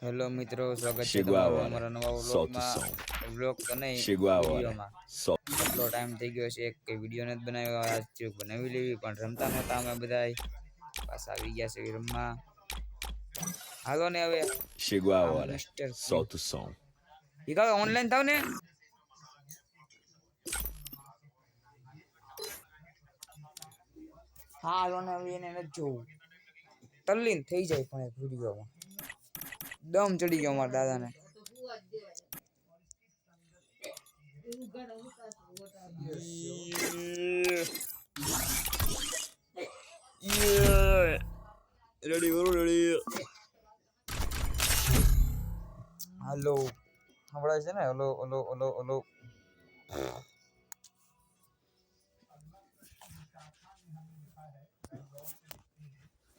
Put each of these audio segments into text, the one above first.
Hello મિત્રો સ્વાગત છે તમારું અમારા નવા વ્લોગમાં. વ્લોગ તો નહીં. વિડીયોમાં. એટલો ટાઈમ થઈ ગયો છે કે વીડિયો નથી બનાવ્યો આજ બનાવી લેવી પણ રમતા નહોતા અમે બધાય. પાછા આવી ગયા છે રમવા. હાલો ને હવે. Chegou a hora. Solta o som. ઈ કાકા ઓનલાઈન થાવ ને? હા હાલો ને હવે એને નથી જોવું. તલ્લીન થઈ જાય પણ એક વિડીયોમાં. દમ ચડી ગયો મારા દાદાને. રેડી કરો રેડી હાલો. હમણાં છે ને? ઓલો ઓલો ઓલો ઓલો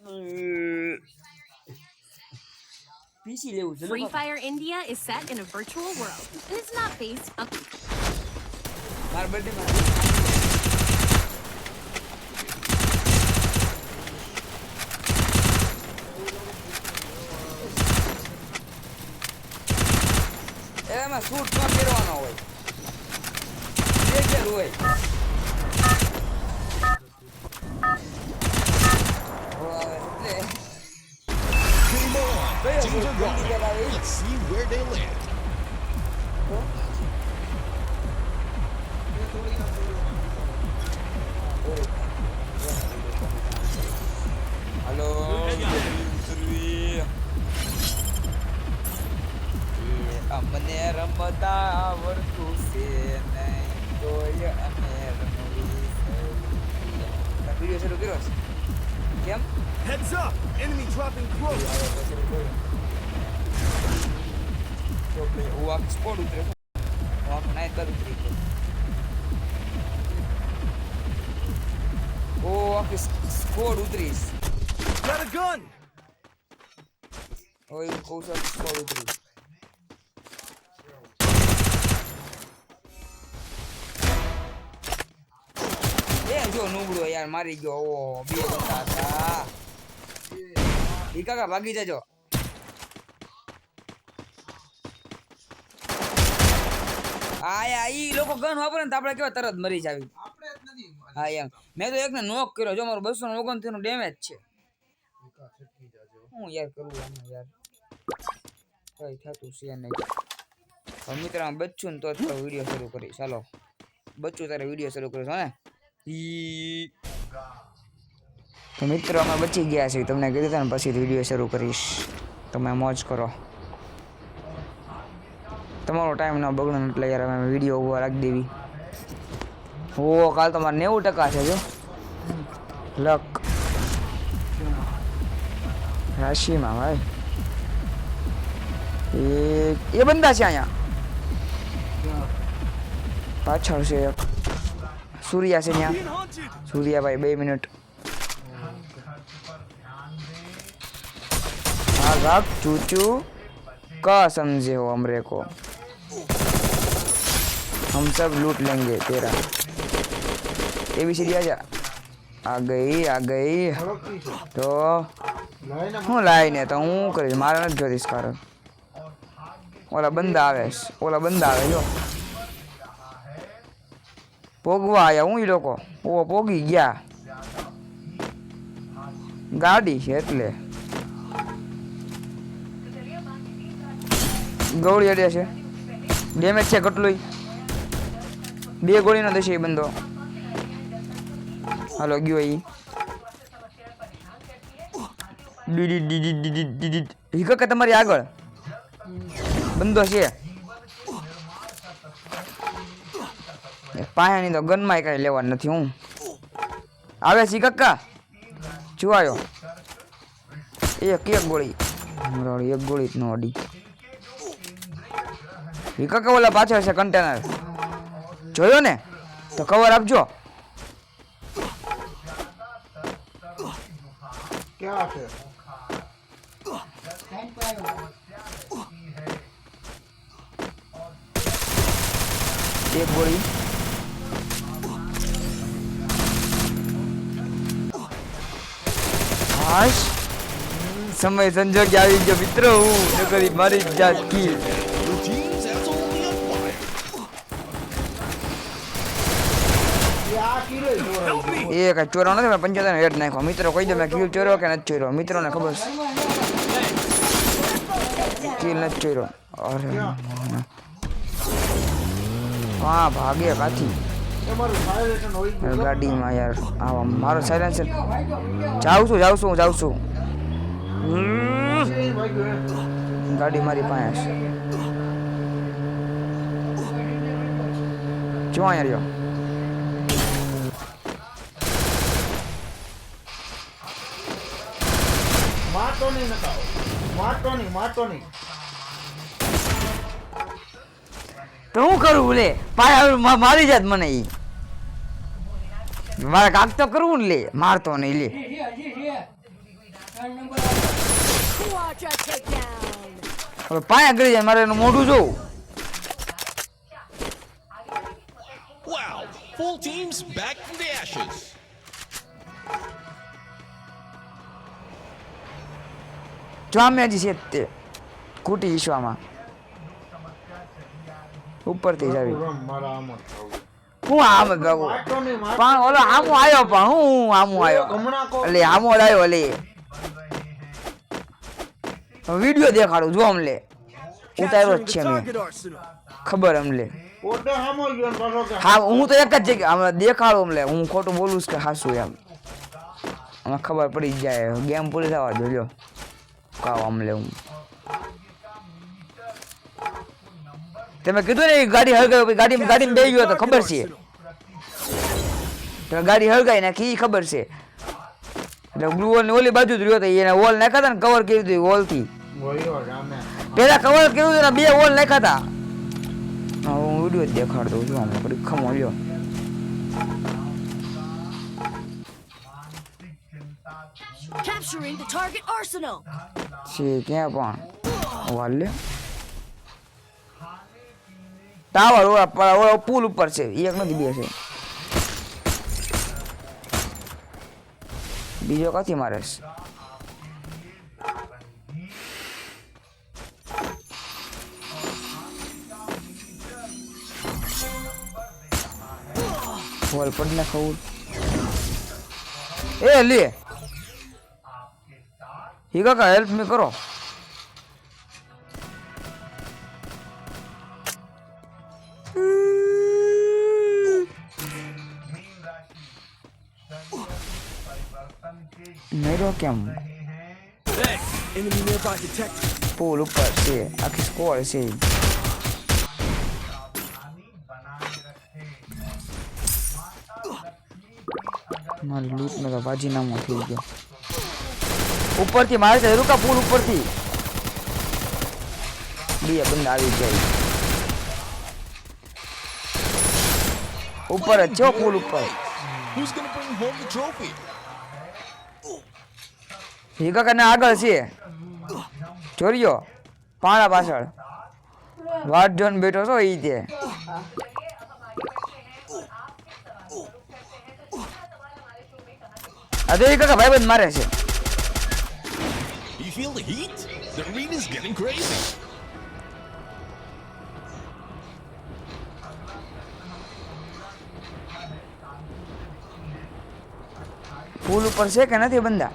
પીસી લેવું છે Free Fire India is set in a virtual world and is not based on મારા બર્થડે માં એમાં સૂટ ન પહેરવાનો હોય રેગ્યુલર હોય કયો સૂટ જલ્દી પહેરાવે ઈ? Let's see where they land. Hello અમને રમતા આવડતું છે નહીં તોય અમે રમવી છે વીડિયો શરૂ કર્યો છે કેમ Heads up! Enemy dropping close! આવે તો શરૂ કર્યો તો ભાઈ હું આખી સ્કોડ ઉતરે હું આખું નાઈટ બાદ ઉતરી ગયો ઓ આખી સ્કોડ ઉતરીશ Got a gun! હવે એવું કહું છું આખી સ્કોડ ઉતરી એ જો નુબડો યાર મારી ગયો ઓ બે જતા હતા ઈ કાકા ભાગી જજો. આયા ઈ લોકો ગન વાપરે ને તો આપણે કેવા તરત મરી જાવી. હા એમ. મેં તો એકને નોક કર્યો જો મારું બસો ઓગણત્રીસનું ડેમેજ છે. હું યાર કરું આમાં યાર. કઈ થતું છે નહીં. મિત્ર બચ્ચું તો વીડિયો શરૂ કરી ચાલો બચ્ચું તારે વીડિયો શરૂ કર્યો ને? ઈ તો મિત્રો, અમે બચી ગયા છીએ. તમને કીધું ને, પછી વીડિયો શરૂ કરીશ. તમે મોજ કરો. તમારો ટાઈમ ન બગડો એટલે યાર, અમે વીડિયો ઊભા રાખી દેવી. ઓ કાલ તમારે નેવું ટકા છે જો. લક. રાશિમાં, ભાઈ. એ એ બંદા છે અહીંયા. પાછળ છે સૂર્યા છે ત્યાં! સૂર્યાભાઈ, બે મિનિટ हाँ भाग चूचू का समझे हो हमरे को हम सब लूट लेंगे तेरा ए बी सी डी आजा आ गई आ गई તો હું લાઈને તો હું કરીશ મારે નથી જોતીશ કારણ ઓલા બંદા આવે છે. ઓલા બંદા આવે જો પોગવા આયા હું ઈ લોકો ઓ પોગી ગયા ગાડી છે એટલે ગોળી અડ્યા છે. ડેમેજ છે કેટલું બે ગોળીનો દેશે એ બંદો. હાલો, ગયો એ હિકક તમારી આગળ. બંદો છે. પાયાની તો ગનમાં કઈ લેવા નથી હું. આવે છે કક્કા જોવાયો એક એક ગોળી. એક ગોળી જ ન અડી. ઈ કવલા પાછળ છે કન્ટેનર જોયો ને? તો કવર આપજો. એક ગોળી. હાશ. સમય સંજોગ આવી ગયો મિત્રો. હું નકરી મારી જાત કી. એ કઈ ચોરો નથી મેં પંચોતેર હેડ નાખ્યો મિત્રો કહી દો મેં કિલ ચોર્યો કે નથી ચોર્યો મિત્રોને ખબર છે કિલ નથી ચોર્યો અરે મને. હા ભાગે કાથી ગાડીમાં યાર આવા મારો સાયલેન્સર જાઉં છું જાઉં છું હું જાઉં છું હમ. ગાડી મારી પાસે છે જો અહીંયા રહ્યો મારતો નહીં નકાવો મારતો નહીં મારતો નહીં. તો હું કરું લે? પાયા મારી જાત મને ઈ. મારે કાક તો કરવું ને લે મારતો નહીં લે. હવે પાયા ગળી જાય મારે એનું મોઢું જોવું. Wow, full team's back from the ashes. જો આમે છે તે કુટી ઈશ્વામાં ઉપરથી જ આવી. રમ મારા આમ હું આમ મારતો પણ ઓલો આમો આવ્યો પણ હું આમો આવ્યો અલે એટલે આમો આવ્યો લે વીડિયો દેખાડું જો અમને. ઉતાર્યો જ છે મેં. ખબર અમને. હા હું તો એક જ જગ્યા દેખાડું અમને. હું ખોટું બોલું છું કે હાસું એમ. આમાં ખબર પડી જાય. ગેમ પૂરી થવા દો લ્યો લેવું. અમને તમે કીધું ને ગાડી હળગાવી ગાડી ગાડીમાં બે ગયો તો ખબર છે? તો ગાડી હળગાઈ નાખી એ ખબર છે. એટલે બ્લુ વોલની ઓલી બાજુ જ રહ્યો હતો એને વોલ નાખ્યા હતા ને કવર કર્યું દીધું વોલથી. પેલા કવર કર્યું હતું ને બે વોલ નાખ્યા હતા. હા, વીડિયો દેખાડતો છું આમ ખમો લ્યો. Capturing the target arsenal. છે, ક્યાં પણ. વાલ ટાવર ઓલા પુલ ઉપર છે. એક નથી બે છે. બીજો ક્યાંથી મારે છે? વોલ પડ ને ખવું એ, લે. ઈ કાકા હેલ્પ મી કરો મેરો કેમ Hey, enemy nearby detected. પુલ ઉપર છે આખી સ્કોર છે મારી લૂંટ નો તો બાજીનામો થઈ ગયો ઉપરથી મારે છે રૂકા પુલ ઉપરથી. બે બંદા આવી જાય ઉપર જ છે પુલ ઉપર? હીકા કને આગળ છે ચોરીઓ. પાણા પાછળ. વાટ જોન બેઠો છો ઈ તે. અરે કાકા ભાઈ કાકા ભાઈબંધ મારે છે. You feel the heat? The arena's getting crazy. પુલ ઉપર છે કે નથી બંદા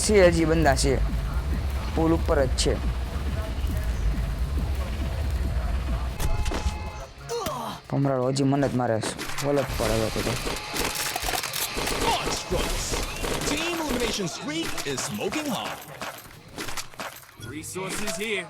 છે હજી બંદા છે પુલ ઉપર જ છે ભમરાડો હજી મને જ મારે છે વલત પર હવે તો તો. Monstrous! Team elimination streak is smoking hot. Resources here.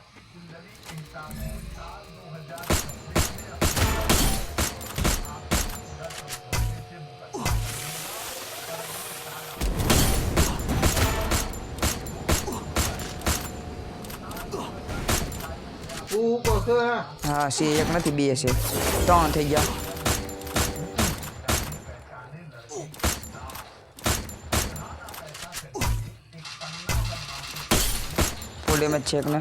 તું ઉપર છે હે? હા છે એક નથી બે છે ત્રણ થઈ ગયા ડેમેજ છે એકને.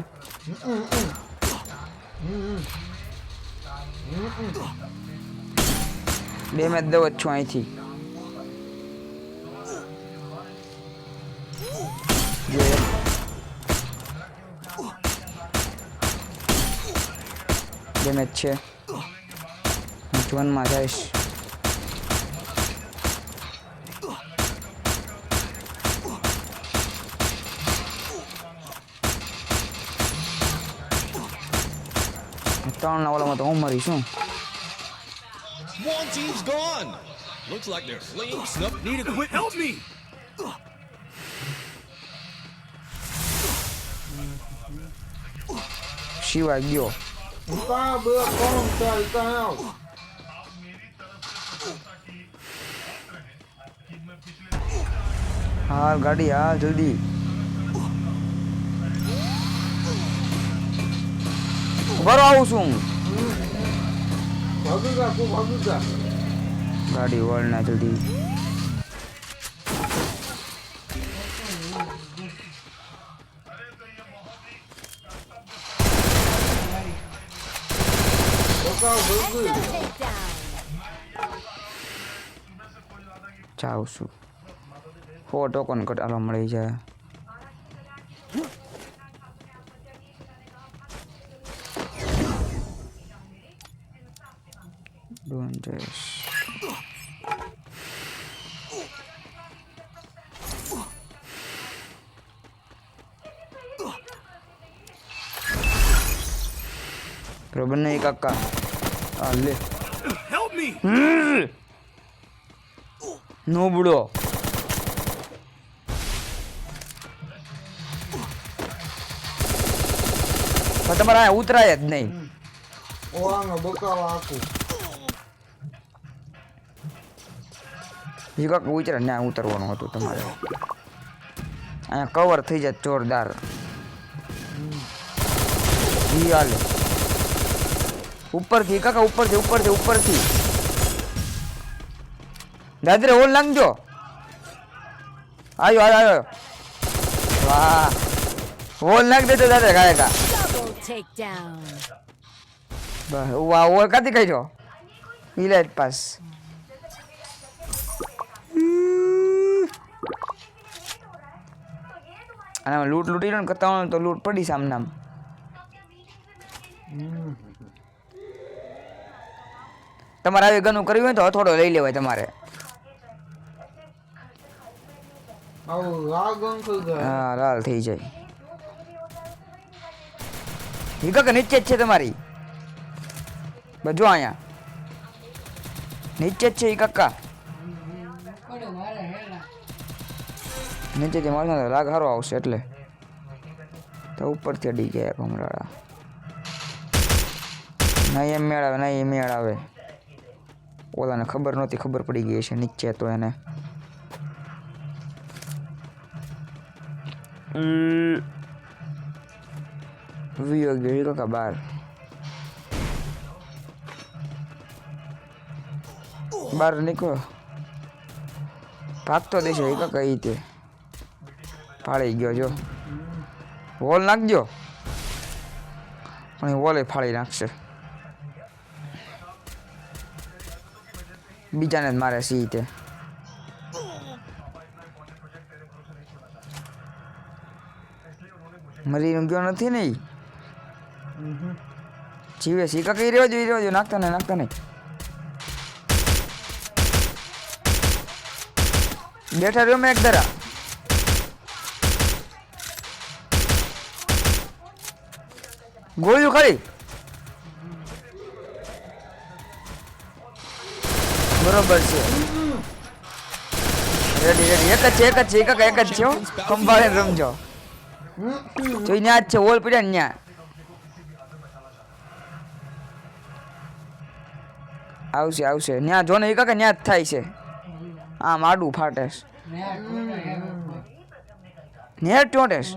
બે દઉં જ છું અહીંથી. ડેમેજ છે. વનમાં જઈશ. ત્રણના ઓલામાં તો હું મરી શું One team's gone. Looks like they're fleeing snuff. Need to quit. Help me! Shiva ગયો હાલ ગાડી હાલ જલ્દી બરો આવું છું હું. ભાગી જા તું ભાગી જા ગાડી વળ ના જલ્દી બકાવ ભાગી જાઉં છું હો ટોકન કટાલો મળી જાય ડોન્ટસ બરોબર નહીં કાકા આ લે Help me! નો બુડો પણ તમારે અહીંયા ઉતરાય જ નહીં ઓવાનો બકાવ આખું એ ઉતરે ને ઉતરવાનું હતું તમારે. અહીંયા કવર થઈ જાય જોરદાર. હાલે. ઉપરથી કાકા ઉપરથી ઉપરથી ઉપરથી. દાદરે હોલ નાખજો. આવ્યો આવ્યો આવ્યો વાહ. હોલ નાખ દેજો દાદરે કાયકા બસ વાહ હોલ કાથી કાઢ્યો? ઇલેટ પાસ. અને લૂંટ લૂંટી લો ને કરતા તો લૂંટ પડી સામનામ. તમારે આવી ગનું કરવી હોય તો હથોડો લઈ લેવાય તમારે. હા લાલ થઈ જાય. હિકક કાકા નીચે જ છે તમારી. બજો અહીંયા. નીચે જ છે ઈ કાકા નીચેથી મારશો ને તો લાગ સારો આવશે એટલે. તો ઉપરથી અડી ગયા કમરાળા નહીં એમ મેળ આવે નહીં મેળ આવે. ઓલાને ખબર નહોતી ખબર પડી ગઈ છે નીચે તો એને. વિયો ગયો કાકા બાર. બાર નીકળો. ભાગતો દેશે એ કાકા એ તે. ફાળી ગયો જો. વોલ નાખજો. પણ એ વોલે ફાળી નાખશે. બીજાને જ મારે સી તે. મરી ગયો નથી ને જીવે શીખા કઈ રહ્યો જોઈ રહ્યો જો. નાખતા નહીં નાખતા નહીં. બેઠા રહ્યો મેં એક ધરા. ગોળ્યું ખરી બરોબર છે. રેડી રેડી એક જ છે, એક જ છે, એક એક જ છે. ખંભાળીને રમજો. જોઈ ન્યા જ છે, ઓલ પડ્યા ને ન્યા. આવશે આવશે. ન્યા જો ને એક કાકા ન્યા જ થાય છે. આમ આડું ફાટે. નેટ ચોટેશ.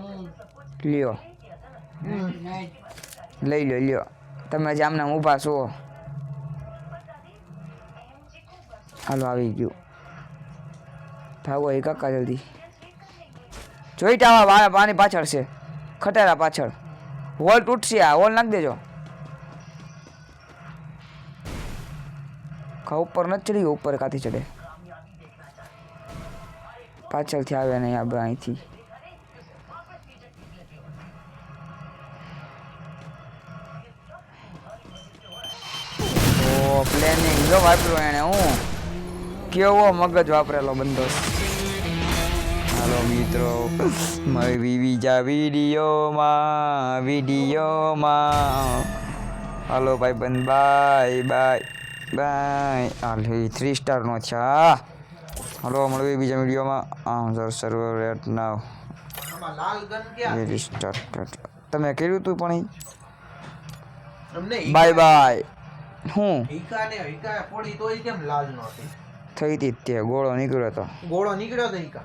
લ્યો. લઈ લો, લ્યો. તમે જામના ઊભા છો. હાલો, આવી ગયું. ભાગો એ કાકા જલ્દી. જોઈ ટાવા વાળા પાણી પાછળ છે. ખટેરા પાછળ. હોલ તૂટશે આ, હોલ નાખી દેજો. ખા ઉપર નથી ચડી, ઉપર કાથી ચડે? પાછળથી આવે નહીં આપણે અહીંથી. પ્લેનિંગ જો વાપર્યું એને હું. કેવો મગજ વાપરેલો બંધો હાલો મિત્રો. મારી બીજા વિડીયોમાં વિડીયોમાં. હાલો ભાઈ બંધ. Bye bye bye. હાલ થ્રી સ્ટારનો છે હા. હાલો મળવી બીજા વિડીયોમાં. આમ સર સર્વર રેટ નાવ તમે કર્યું હતું પણ બાય બાય. હું? હીકા ને હીકા પડી તોય કેમ લાલ નો થઈ હતી તે ગોળો નીકળ્યો તો. ગોળો નીકળ્યો તો હીકા.